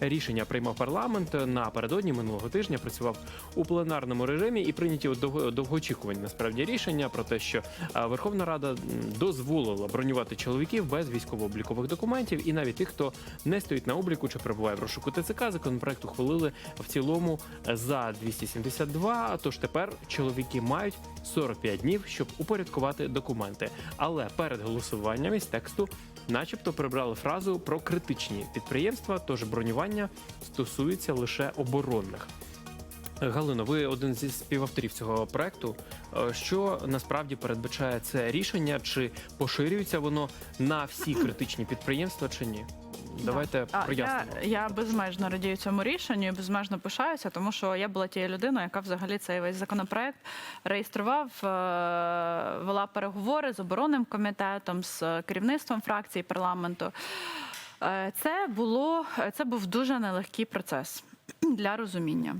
рішення приймав парламент напередодні минулого тижня. Працював у пленарному режимі і прийняті довго- довгоочікувані насправді рішення про те, що Верховна Рада дозволила бронювати чоловіків без військово-облікових документів, і навіть тих, хто не стоїть на обліку чи перебуває в розшуку ТЦК. Законопроект ухвалили в цілому за 272, Тож тепер чоловіки мають 45 днів, щоб упорядкувати документи. Але перед голосуванням із тексту, начебто, прибрали фразу про критичні підприємства, тож бронювання стосується лише оборонних. Галина, ви один зі співавторів цього проекту. Е, Що насправді передбачає це рішення? Чи поширюється воно на всі критичні підприємства, чи ні? Давайте А, я, прояснимо. я безмежно радію цьому рішенню і безмежно пишаюся, тому що я була тією людиною, яка взагалі цей весь законопроект реєстрував, е, вела переговори з оборонним комітетом, з керівництвом фракції парламенту. Е, Це було це був дуже нелегкий процес для розуміння.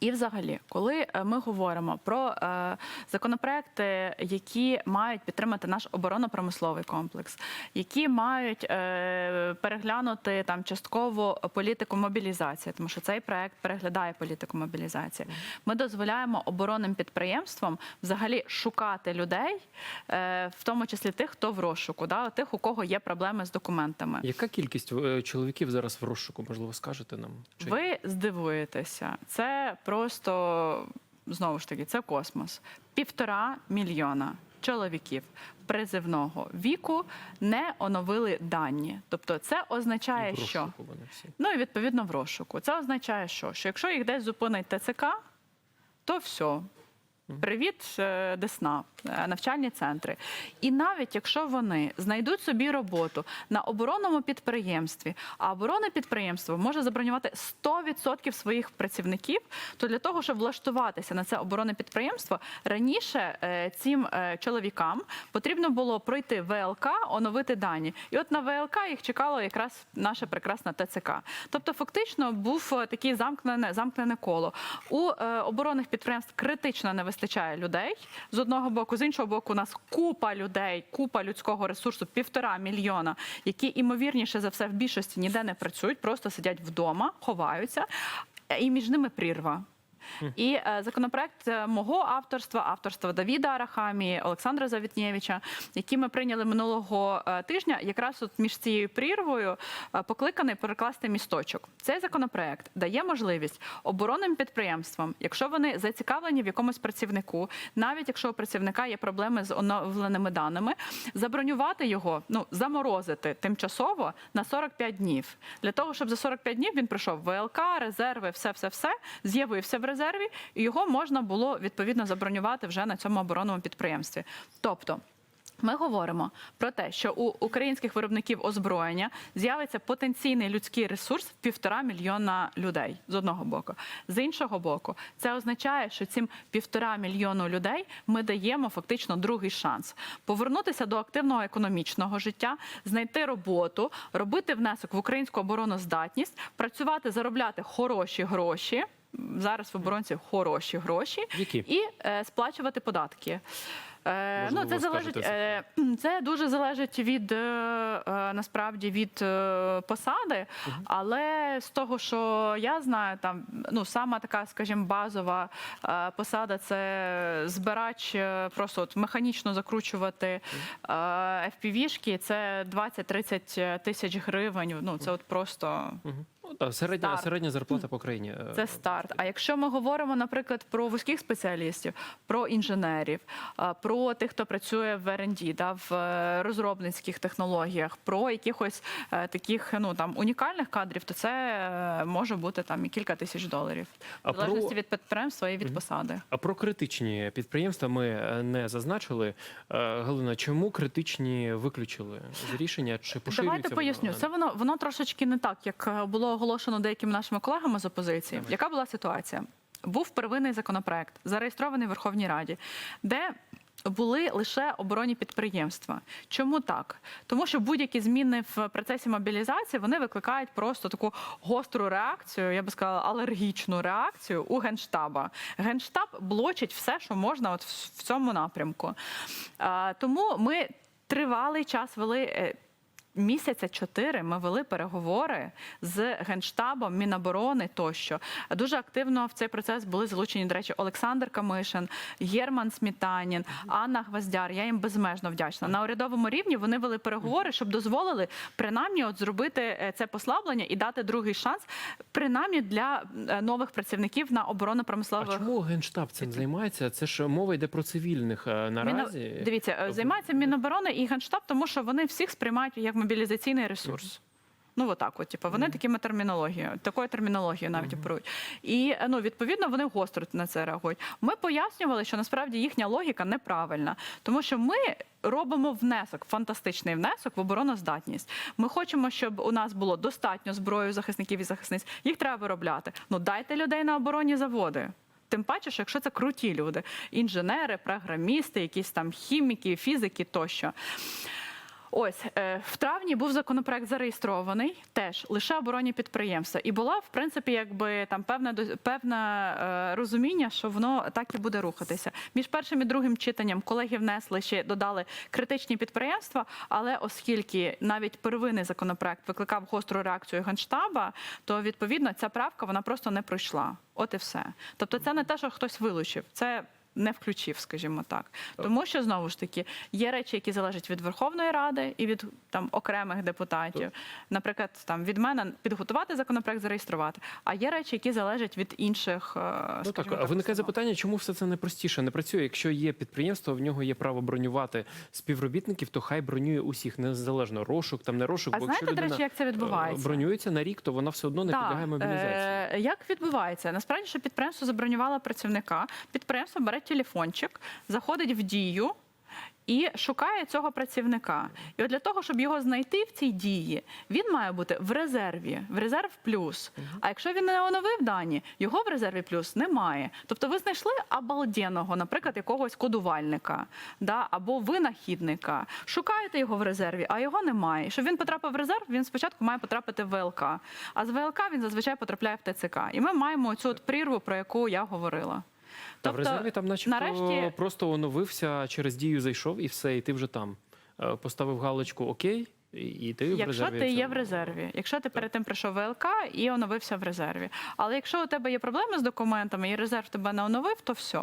І, взагалі, коли е, ми говоримо про е, законопроекти, які мають підтримати наш оборонно-промисловий комплекс, які мають е, переглянути там частково політику мобілізації, тому що цей проект переглядає політику мобілізації. Ми дозволяємо оборонним підприємствам взагалі шукати людей, е, в тому числі тих, хто в розшуку, да, тих, у кого є проблеми з документами. Яка кількість е, чоловіків зараз в розшуку? Можливо, скажете нам? Чи- Ви здивуєтеся, це просто знову ж таки це космос. Півтора мільйона чоловіків призивного віку не оновили дані. Тобто, це означає, в що розшуку вони всі. ну і відповідно в розшуку. Це означає, що, що якщо їх десь зупинить ТЦК, то все. Привіт, е, Десна, е, навчальні центри. І навіть якщо вони знайдуть собі роботу на оборонному підприємстві, а оборонне підприємство може забронювати 100% своїх працівників, то для того, щоб влаштуватися на це оборонне підприємство, раніше е, цим чоловікам потрібно було пройти ВЛК, оновити дані. І от на ВЛК їх чекало якраз наше прекрасне ТЦК. Тобто, фактично був такий замкнене, замкнене коло. У оборонних підприємств критично не вистачає людей з одного боку, з іншого боку, у нас купа людей, купа людського ресурсу, півтора мільйона, які імовірніше за все в більшості ніде не працюють, просто сидять вдома, ховаються, і між ними прірва. І е, законопроект е, мого авторства, авторства Давіда Арахамії, Олександра Завітнєвича, які ми прийняли минулого е, тижня, якраз от між цією прірвою покликаний перекласти місточок. Цей законопроект дає можливість оборонним підприємствам, якщо вони зацікавлені в якомусь працівнику, навіть якщо у працівника є проблеми з оновленими даними, забронювати його, ну заморозити тимчасово на 45 днів. Для того, щоб за 45 днів він пройшов ВЛК, резерви, все, все, все з'явився в резерві, і його можна було відповідно забронювати вже на цьому оборонному підприємстві. Тобто. Ми говоримо про те, що у українських виробників озброєння з'явиться потенційний людський ресурс в півтора мільйона людей з одного боку. З іншого боку, це означає, що цим півтора мільйону людей ми даємо фактично другий шанс повернутися до активного економічного життя, знайти роботу, робити внесок в українську обороноздатність, працювати, заробляти хороші гроші. Зараз в оборонці хороші гроші Які? і е, сплачувати податки. Е, Можливо, ну, це залежить, е, це дуже залежить від е, е, насправді від е, посади, але з того, що я знаю, там ну сама така, скажімо, базова е, посада це збирач, е, просто от механічно закручувати е, FPV-шки, це 20-30 тисяч гривень. Ну це от просто. Мгм. Середня, Старт. середня зарплата по країні. е, Це старт. А якщо ми говоримо, наприклад, про вузьких спеціалістів, про інженерів, про тих, хто працює в R&D, да, в е, розробницьких технологіях, про якихось е, таких ну там унікальних кадрів, то це е, може бути там і кілька тисяч доларів, в залежності про- від підприємства і від посади. А про критичні підприємства ми е, не зазначили. Е, Галина, чому критичні виключили з рішення? Чи поширюється Давайте поясню. Це воно воно трошечки не так, як е, було оголошено деякими нашими колегами з опозиції. Яка була ситуація? Був первинний законопроект, зареєстрований в Верховній Раді, де були лише оборонні підприємства. Чому так? Тому що будь-які зміни в процесі мобілізації вони викликають просто таку гостру реакцію, я би сказала, алергічну реакцію у генштаба. Генштаб блочить все, що можна, от в цьому напрямку. Тому ми тривалий час вели. Місяця чотири ми вели переговори з генштабом, Міноборони тощо. Дуже активно в цей процес були залучені, до речі, Олександр Камишин, Єрман Смітанін, Анна Гвоздяр. Я їм безмежно вдячна. На урядовому рівні вони вели переговори, щоб дозволили принаймні от зробити е, це послаблення і дати другий шанс, принаймні для е, нових працівників на А оборонно-промислових чому генштаб цим займається? Це ж мова йде про цивільних е, наразі. Міно- Дивіться, займається Міноборони і Генштаб, тому що вони всіх сприймають як мобілізаційний ресурс. Ну, отак, от, типу, вони такими термінологією, такою термінологією навіть оперують. І ну, відповідно вони гостро на це реагують. Ми пояснювали, що насправді їхня логіка неправильна, тому що ми робимо внесок, фантастичний внесок в обороноздатність. Ми хочемо, щоб у нас було достатньо зброї захисників і захисниць. Їх треба виробляти. Ну дайте людей на оборонні заводи. Тим паче, що якщо це круті люди, інженери, програмісти, якісь там хіміки, фізики тощо. Ось е, в травні був законопроект зареєстрований теж лише оборонні підприємства, і була в принципі якби там певне певне розуміння, що воно так і буде рухатися. Між першим і другим читанням колеги внесли ще додали критичні підприємства, але оскільки навіть первинний законопроект викликав гостру реакцію генштаба, то відповідно ця правка вона просто не пройшла. От і все. Тобто, це не те, що хтось вилучив, це. Не включив, скажімо так, тому що знову ж таки є речі, які залежать від Верховної Ради і від там окремих депутатів. Наприклад, там від мене підготувати законопроект, зареєструвати. А є речі, які залежать від інших. е, Ну так, а виникає запитання, чому все це не простіше, не працює. Якщо є підприємство, в нього є право бронювати співробітників, то хай бронює усіх, незалежно розшук, там не розшук. А бо знаєте, до речі, як це відбувається? е, бронюється на рік, то вона все одно не Так, підлягає мобілізації. е, Як відбувається? Насправді, що підприємство забронювало працівника, підприємство бере телефончик, заходить в дію. І шукає цього працівника. І от для того, щоб його знайти в цій дії, він має бути в резерві, в резерв плюс. А якщо він не оновив дані, його в резерві плюс немає. Тобто ви знайшли обалденного, наприклад, якогось кодувальника да, або винахідника. Шукаєте його в резерві, а його немає. Щоб він потрапив в резерв, він спочатку має потрапити в ВЛК. А з ВЛК він зазвичай потрапляє в ТЦК. І ми маємо цю прірву, про яку я говорила. Та в резерві там, начебто, нарешті просто оновився, через дію зайшов і все, і ти вже там. Е, Поставив галочку Окей, і- і ти в Якщо резерві. ти є в резерві, якщо ти перед тим пройшов ВЛК і оновився в резерві. Але якщо у тебе є проблеми з документами і резерв тебе не оновив, то все.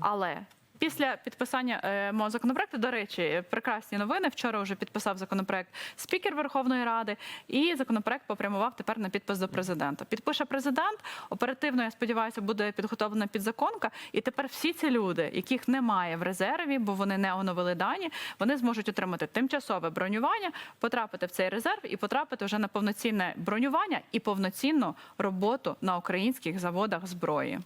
Але Після підписання е, мого законопроекту, до речі, прекрасні новини. Вчора вже підписав законопроект спікер Верховної Ради, і законопроект попрямував тепер на підпис до президента. Підпише президент. Оперативно, я сподіваюся, буде підготовлена підзаконка. І тепер всі ці люди, яких немає в резерві, бо вони не оновили дані, вони зможуть отримати тимчасове бронювання, потрапити в цей резерв і потрапити вже на повноцінне бронювання і повноцінну роботу на українських заводах зброї.